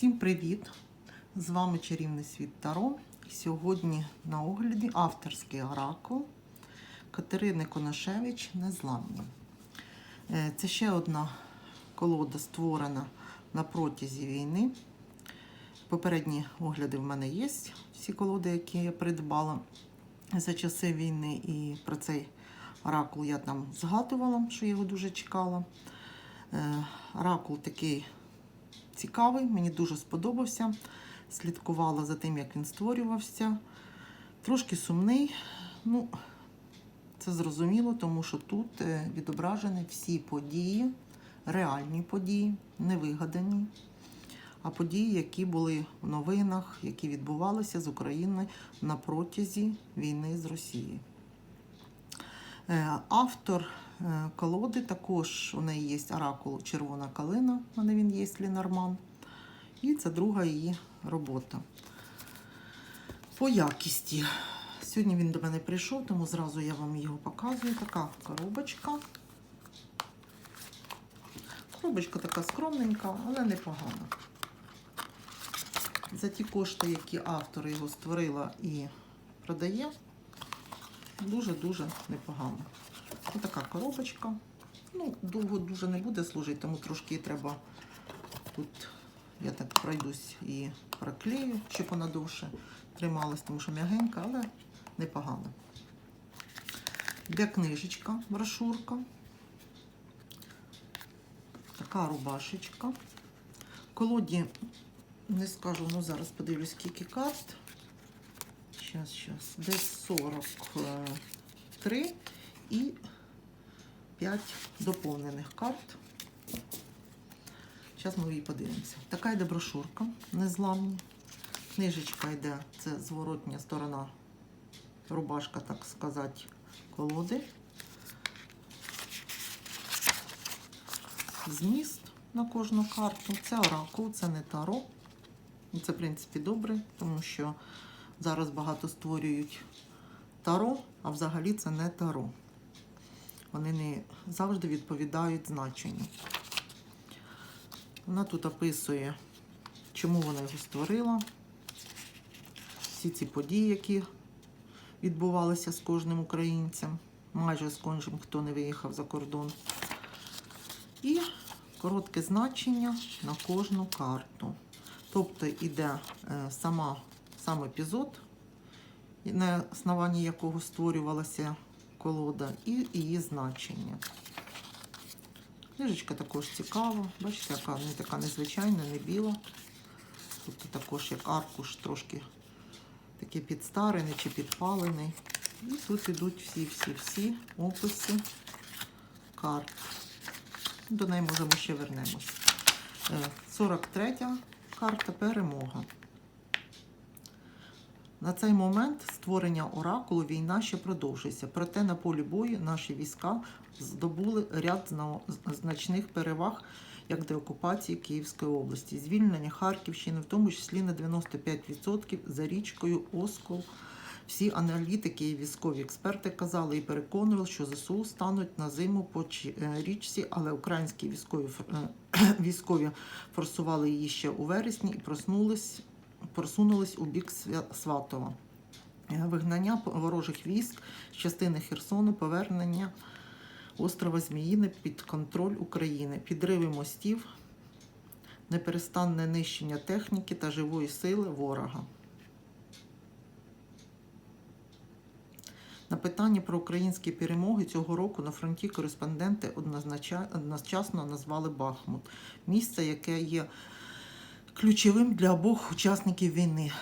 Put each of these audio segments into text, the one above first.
Всім привіт! З вами чарівний світ Таро. Сьогодні на огляді авторський оракул Катерини Конашевич Незламні. Е, Це ще одна колода створена на протязі війни. Попередні огляди в мене є. Всі колоди, які я придбала за часи війни. І про цей оракул я там згадувала, що я його дуже чекала. Е, Оракул такий цікавий, мені дуже сподобався. Слідкувала за тим, як він створювався. Трошки сумний. Ну, це зрозуміло, тому що тут е, відображені всі події, реальні події, не вигадані, а події, які були в новинах, які відбувалися з Україною на протязі війни з Росією. Е, Автор колоди також у неї є оракул Червона калина, у мене він є Лінарман. І це друга її робота. По якісті. Сьогодні він до мене прийшов, тому зразу я вам його показую. Така коробочка. Коробочка така скромненька, але непогана. За ті кошти, які автор його створила і продає, дуже-дуже непогано. Ось така коробочка. Ну, довго дуже не буде служити, тому трошки треба тут, я так пройдусь і проклею, щоб вона довше трималась, тому що м'ягенька, але непогано. Для книжечка, брошурка. Така рубашечка. Колоді, не скажу, ну зараз подивлюсь, скільки карт. Зараз, зараз. Десь 43 і 5 доповнених карт. Зараз ми її подивимося. Така йде брошурка, незламні. Книжечка йде, це зворотня сторона, рубашка, так сказати, колоди. Зміст на кожну карту. Це оракул, це не таро. Це, в принципі, добре, тому що зараз багато створюють таро, а взагалі це не таро. Вони не завжди відповідають значенню. Вона тут описує, чому вона його створила, всі ці події, які відбувалися з кожним українцем, майже з кожним, хто не виїхав за кордон. І коротке значення на кожну карту. Тобто йде е, сама, сам епізод, на основанні якого створювалася колода, і її значення. Книжечка також цікава. Бачите, яка не така незвичайна, не біла. Тут також як аркуш трошки такий підстарений чи підпалений. І тут йдуть всі-всі-всі описи карт. До неї, може, ми ще вернемось. 43 карта перемога. На цей момент створення оракулу війна ще продовжується. Проте на полі бою наші війська здобули ряд значних переваг як деокупації Київської області, звільнення Харківщини, в тому числі на 95% за річкою Оскол. Всі аналітики і військові експерти казали і переконували, що ЗСУ стануть на зиму по е, річці, але українські військові, е, військові форсували її ще у вересні і проснулись просунулись у бік Сватова. Вигнання ворожих військ з частини Херсону, повернення острова Зміїни під контроль України, підриви мостів, неперестанне нищення техніки та живої сили ворога. На питання про українські перемоги цього року на фронті кореспонденти одночасно назвали Бахмут, місце, яке є ключовим для обох учасників війни.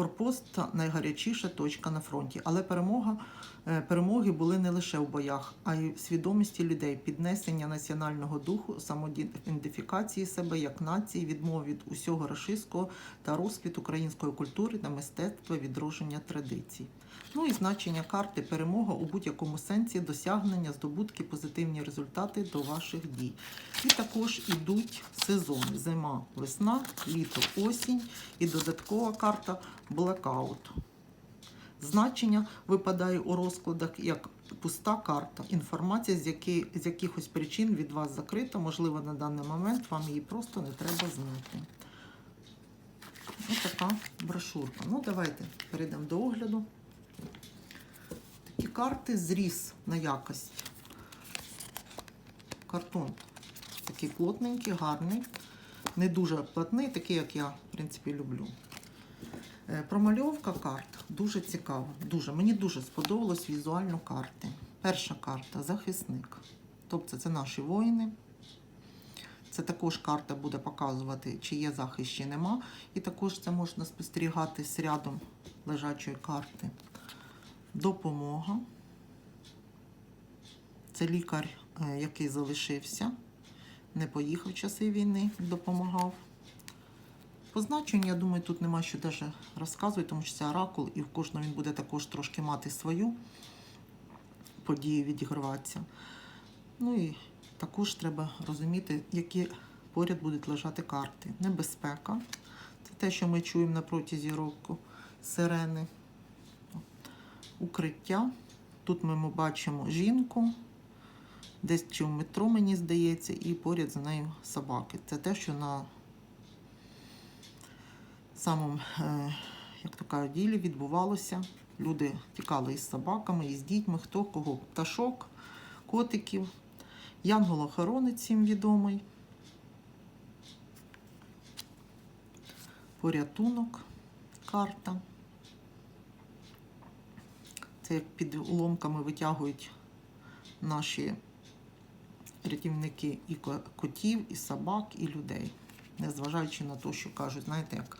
Форпост найгарячіша точка на фронті. Але перемога, перемоги були не лише в боях, а й в свідомості людей, піднесення національного духу, самоідентифікації себе як нації, відмов від усього рашистського та розквіт української культури та мистецтва відродження традицій. Ну і значення карти перемога у будь-якому сенсі досягнення, здобутки, позитивні результати до ваших дій. І також ідуть сезони: зима, весна, літо, осінь і додаткова карта блекаут. Значення випадає у розкладах як пуста карта. Інформація, з, які, з якихось причин від вас закрита, можливо, на даний момент вам її просто не треба знати. Ось така брошурка. Ну, давайте перейдемо до огляду. Такі карти зріз на якість. Картон такий плотненький, гарний, не дуже плотний, такий, як я, в принципі, люблю. Е, Промальовка карт дуже цікава. Дуже. Мені дуже сподобалось візуально карти. Перша карта захисник. Тобто це наші воїни. Це також карта буде показувати, чи є захист, чи нема. І також це можна спостерігати з рядом лежачої карти. Допомога. Це лікар, е, який залишився, не поїхав в часи війни, допомагав. По значенню, я думаю, тут нема що даже розказувати, тому що це оракул, і в кожного він буде також трошки мати свою подію відіграватися. Ну і також треба розуміти, які поряд будуть лежати карти. Небезпека. Це те, що ми чуємо на протязі року. Сирени. Укриття. Тут ми бачимо жінку, десь чи в метро, мені здається, і поряд за нею собаки. Це те, що на самому, е, як то кажуть, ділі відбувалося. Люди тікали із собаками, із дітьми, хто кого, пташок, котиків. Янгол-охоронець всім відомий. Порятунок, карта. Це як під уломками витягують наші рятівники і котів, і собак, і людей. Незважаючи на те, що кажуть, знаєте, як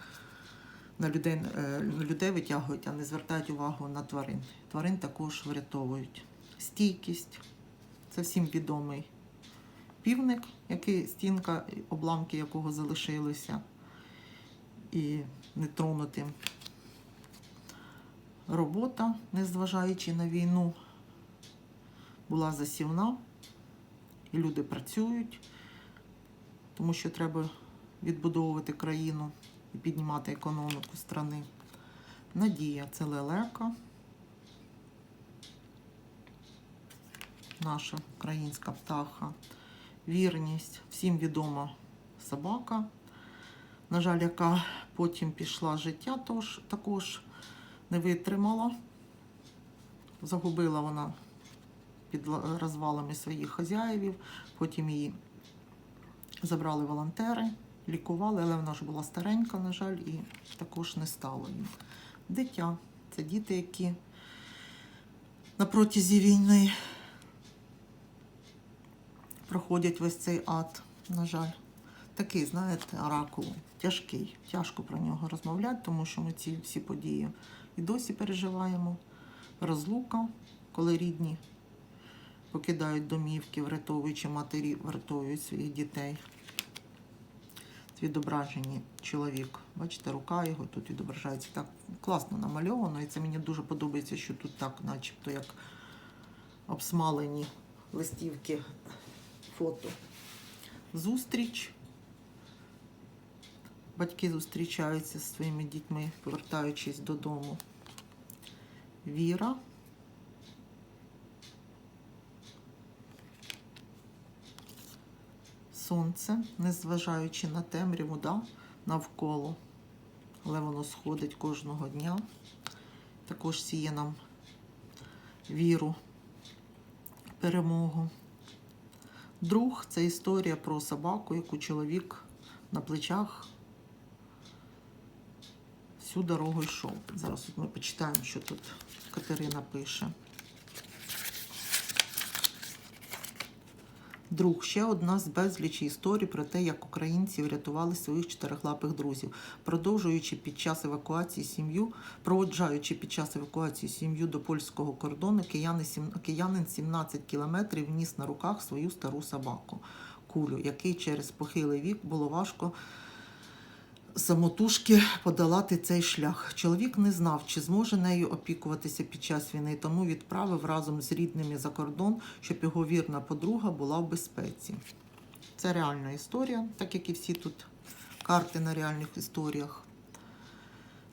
на людей, е, людей витягують, а не звертають увагу на тварин. Тварин також врятовують. Стійкість це всім відомий півник, який стінка, обламки якого залишилися, і нетронутим. Робота, незважаючи на війну, була засівна, і люди працюють, тому що треба відбудовувати країну і піднімати економіку страни. Надія це лелека. Наша українська птаха. Вірність. Всім відома собака. На жаль, яка потім пішла життя, тож також не витримала. Загубила вона під розвалами своїх хазяївів. Потім її забрали волонтери, лікували, але вона ж була старенька, на жаль, і також не стало їм. Дитя це діти, які на протязі війни проходять весь цей ад, на жаль. Такий, знаєте, оракул тяжкий. Тяжко про нього розмовляти, тому що ми ці всі події і досі переживаємо. Розлука, коли рідні покидають домівки, врятовуючи матері, врятовують своїх дітей. Відображені чоловік. Бачите, рука його тут відображається. Так класно намальовано, і це мені дуже подобається, що тут так, начебто, як обсмалені листівки фото. Зустріч. Батьки зустрічаються зі своїми дітьми, повертаючись додому. Віра. Сонце, незважаючи на темряву, да, навколо, але воно сходить кожного дня. Також сіє нам віру, перемогу. Друг це історія про собаку, яку чоловік на плечах всю дорогу йшов. Зараз от ми почитаємо, що тут Катерина пише. Друг ще одна з безлічі історій про те, як українці врятували своїх чотирихлапих друзів, продовжуючи під час евакуації сім'ю, проводжаючи під час евакуації сім'ю до польського кордону, киянин 17 кілометрів ніс на руках свою стару собаку кулю, який через похилий вік було важко самотужки подолати цей шлях. Чоловік не знав, чи зможе нею опікуватися під час війни, тому відправив разом з рідними за кордон, щоб його вірна подруга була в безпеці. Це реальна історія, так як і всі тут карти на реальних історіях.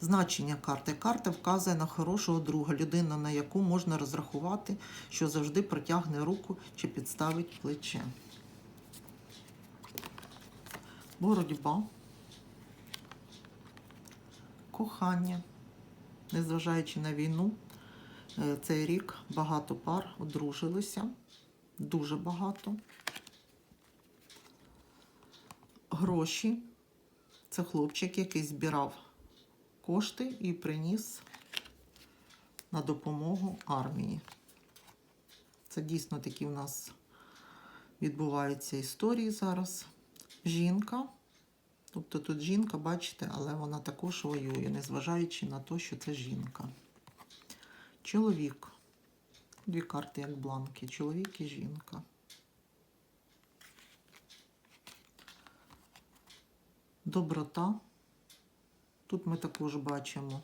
Значення карти. Карта вказує на хорошого друга, людину, на яку можна розрахувати, що завжди протягне руку чи підставить плече. Боротьба. Кохання. Незважаючи на війну, е, цей рік багато пар одружилися. Дуже багато. Гроші. Це хлопчик, який збирав кошти і приніс на допомогу армії. Це дійсно такі в нас відбуваються історії зараз. Жінка. Тобто тут жінка, бачите, але вона також воює, незважаючи на те, що це жінка. Чоловік. Дві карти як бланки. Чоловік і жінка. Доброта. Тут ми також бачимо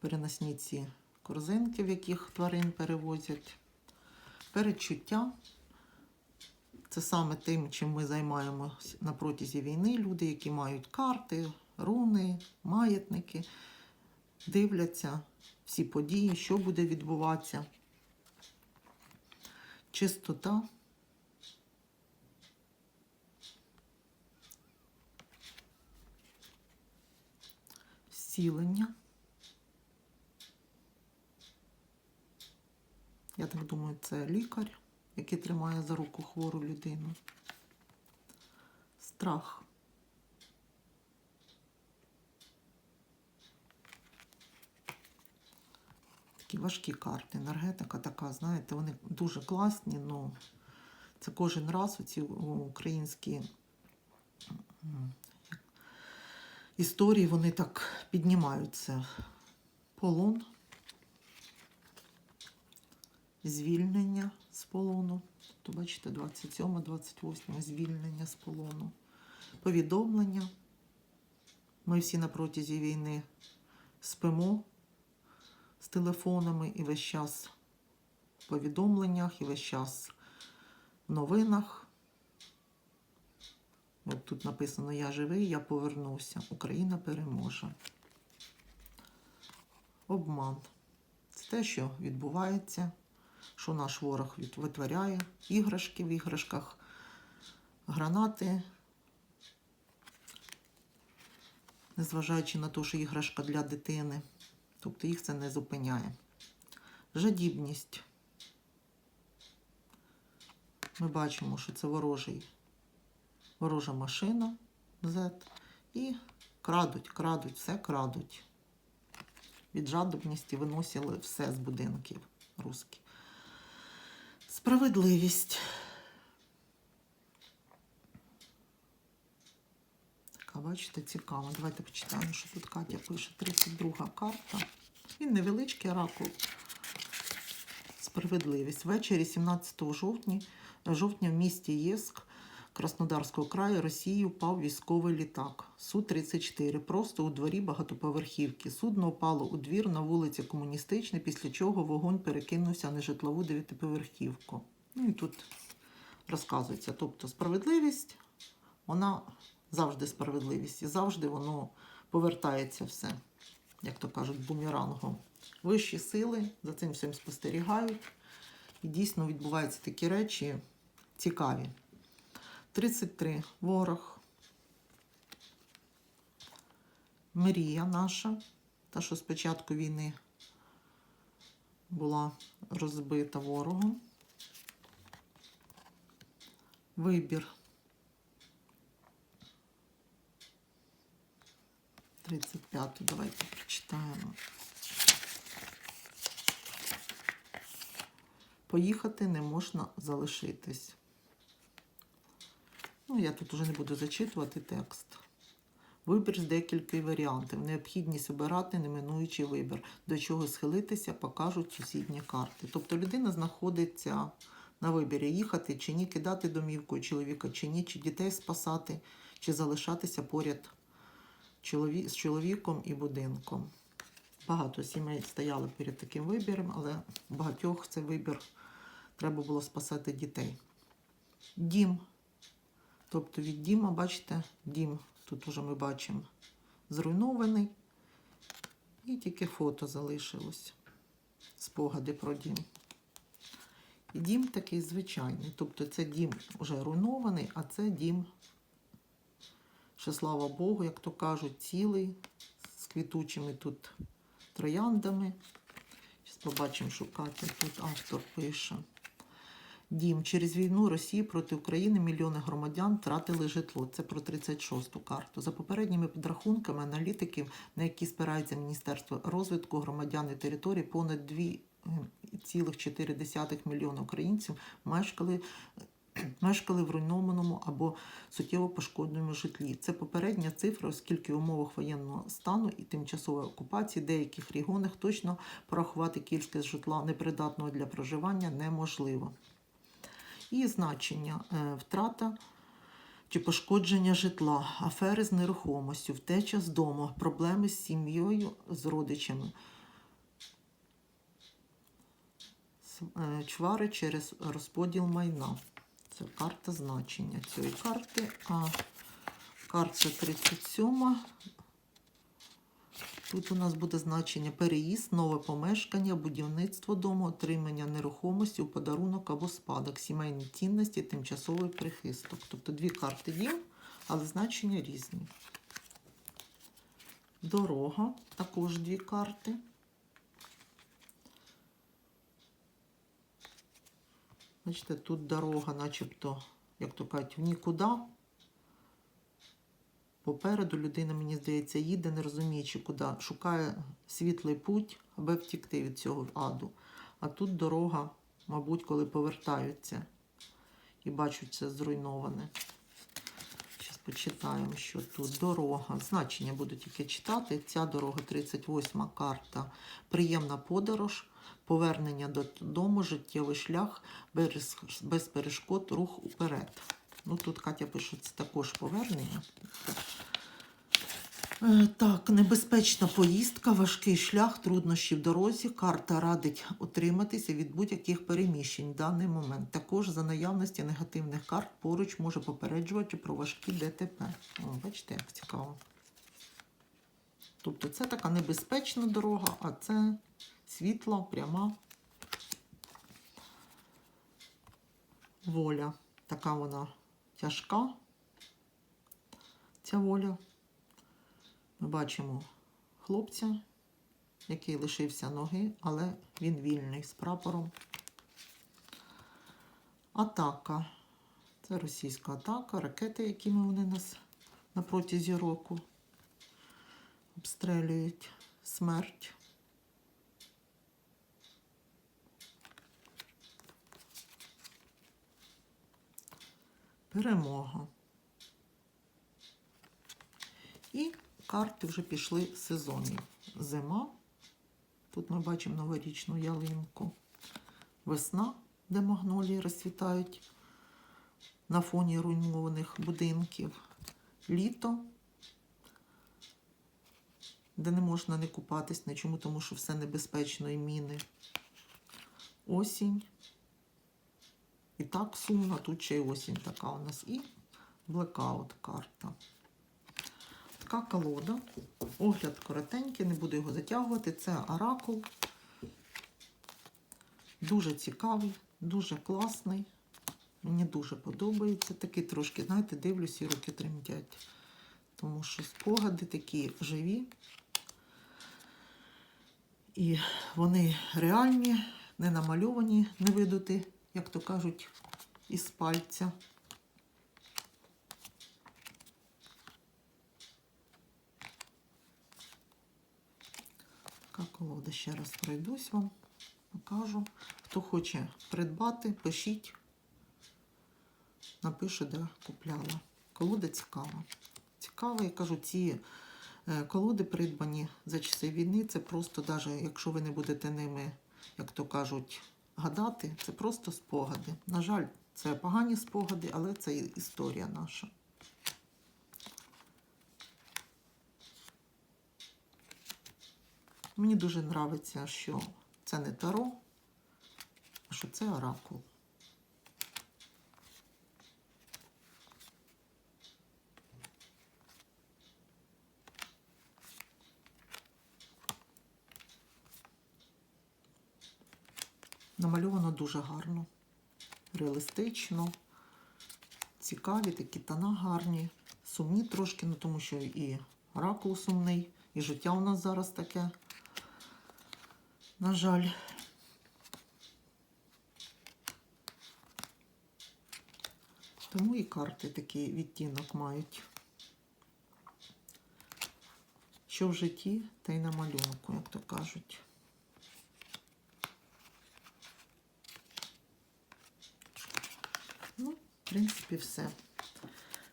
переносні ці корзинки, в яких тварин перевозять. Перечуття. Це саме тим, чим ми займаємося на протязі війни. Люди, які мають карти, руни, маятники, дивляться всі події, що буде відбуватися. Чистота. Зцілення. Я так думаю, це лікар, який тримає за руку хвору людину. Страх. Такі важкі карти. Енергетика така, знаєте, вони дуже класні, але це кожен раз оці українські історії, вони так піднімаються. Полон звільнення з полону. То бачите, 27, 28 звільнення з полону. Повідомлення. Ми всі на протязі війни спимо з телефонами і весь час в повідомленнях, і весь час в новинах. От тут написано Я живий, я повернуся. Україна переможе. Обман. Це те, що відбувається що наш ворог витворяє. Іграшки в іграшках, гранати. Незважаючи на те, що іграшка для дитини. Тобто їх це не зупиняє. Жадібність. Ми бачимо, що це ворожий, ворожа машина Z. І крадуть, крадуть, все крадуть. Від жадібності виносили все з будинків русські. Справедливість. Така, бачите, цікаво. Давайте почитаємо, що тут Катя пише. 32 карта. Він невеличкий оракул. Справедливість. Ввечері 17 жовтня, жовтня в місті Єск Краснодарського краю Росії впав військовий літак Су-34 просто у дворі багатоповерхівки. Судно впало у двір на вулиці Комуністичній, після чого вогонь перекинувся на житлову дев'ятиповерхівку. Ну і тут розказується. Тобто справедливість, вона завжди справедливість, і завжди воно повертається все, як то кажуть, бумерангом. Вищі сили за цим всім спостерігають. І дійсно відбуваються такі речі цікаві. 33 ворог. Мрія наша, та, що з початку війни була розбита ворогом. Вибір. 35 давайте прочитаємо. Поїхати не можна залишитись. Ну, я тут уже не буду зачитувати текст. Вибір з декілька варіантів. Необхідність обирати, неминуючий вибір. До чого схилитися, покажуть сусідні карти. Тобто людина знаходиться на вибірі, їхати чи ні, кидати домівку чоловіка, чи ні, чи дітей спасати, чи залишатися поряд з чоловіком і будинком. Багато сімей стояли перед таким вибіром, але багатьох цей вибір треба було спасати дітей. Дім. Тобто від Діма, бачите, дім, тут уже ми бачимо, зруйнований. І тільки фото залишилось. Спогади про дім. І дім такий звичайний. Тобто це дім вже руйнований, а це дім, ще слава Богу, як то кажуть, цілий, з квітучими тут трояндами. Зараз побачимо, що Катя тут автор пише. Дім. Через війну Росії проти України мільйони громадян втратили житло. Це про 36-ту карту. За попередніми підрахунками аналітиків, на які спирається Міністерство розвитку громадян і територій, понад 2,4 мільйона українців мешкали. Мешкали в руйнованому або суттєво пошкодженому житлі. Це попередня цифра, оскільки в умовах воєнного стану і тимчасової окупації в деяких регіонах точно порахувати кількість житла непридатного для проживання неможливо і значення е, втрата чи пошкодження житла, афери з нерухомостю, втеча з дому, проблеми з сім'єю, з родичами, е, чвари через розподіл майна. Це карта значення цієї карти. А карта 37. Тут у нас буде значення переїзд, нове помешкання, будівництво дому, отримання нерухомості у подарунок або спадок, сімейні цінності, тимчасовий прихисток. Тобто дві карти є, але значення різні. Дорога, також дві карти. Бачите, тут дорога, начебто, як то кажуть, в нікуди. Попереду людина, мені здається, їде, не розуміючи, куди. Шукає світлий путь, аби втікти від цього аду. А тут дорога, мабуть, коли повертаються і бачать це зруйноване. Зараз почитаємо, що тут дорога. Значення буду тільки читати. Ця дорога 38 карта. Приємна подорож, повернення додому, життєвий шлях, без, перешкод, рух уперед. Ну тут Катя пише, це також повернення. Е, Так, небезпечна поїздка, важкий шлях, труднощі в дорозі. Карта радить утриматися від будь-яких переміщень в даний момент. Також за наявності негативних карт поруч може попереджувати про важкі ДТП. О, бачите, як цікаво. Тобто це така небезпечна дорога, а це світла, пряма воля. Така вона тяжка. Ця воля. Ми бачимо хлопця, який лишився ноги, але він вільний з прапором. Атака. Це російська атака, ракети, якими вони нас на протязі року обстрелюють. Смерть. Перемога. І карти вже пішли сезонні. Зима. Тут ми бачимо новорічну ялинку. Весна, де магнолії розцвітають на фоні руйнованих будинків. Літо, де не можна не купатись, не чому, тому що все небезпечно і міни. Осінь. І так сумно, тут ще й осінь така у нас. І блекаут карта. Така колода. Огляд коротенький, не буду його затягувати. Це оракул. Дуже цікавий, дуже класний. Мені дуже подобається. Такий трошки, знаєте, дивлюсь і руки тремтять. Тому що спогади такі живі. І вони реальні, не намальовані, не видути, як то кажуть, із пальця. Така колода ще раз пройдусь вам, покажу. Хто хоче придбати, пишіть, напишу, де купляла. Колода цікава. Цікава, я кажу, ці е, колоди придбані за часи війни. Це просто, навіть якщо ви не будете ними, як то кажуть, гадати, це просто спогади. На жаль, це погані спогади, але це історія наша. Мені дуже подобається, що це не таро, а що це оракул. Намальовано дуже гарно, реалістично, цікаві, такі тона гарні, сумні трошки, ну тому що і оракул сумний, І життя у нас зараз таке. На жаль. Тому і карти такий відтінок мають. Що в житті, та й на малюнку, як то кажуть. Ну, в принципі, все.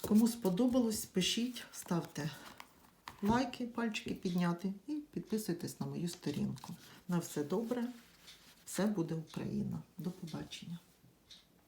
Кому сподобалось, пишіть, ставте лайки, пальчики підняти і підписуйтесь на мою сторінку. На все добре, все буде Україна. До побачення.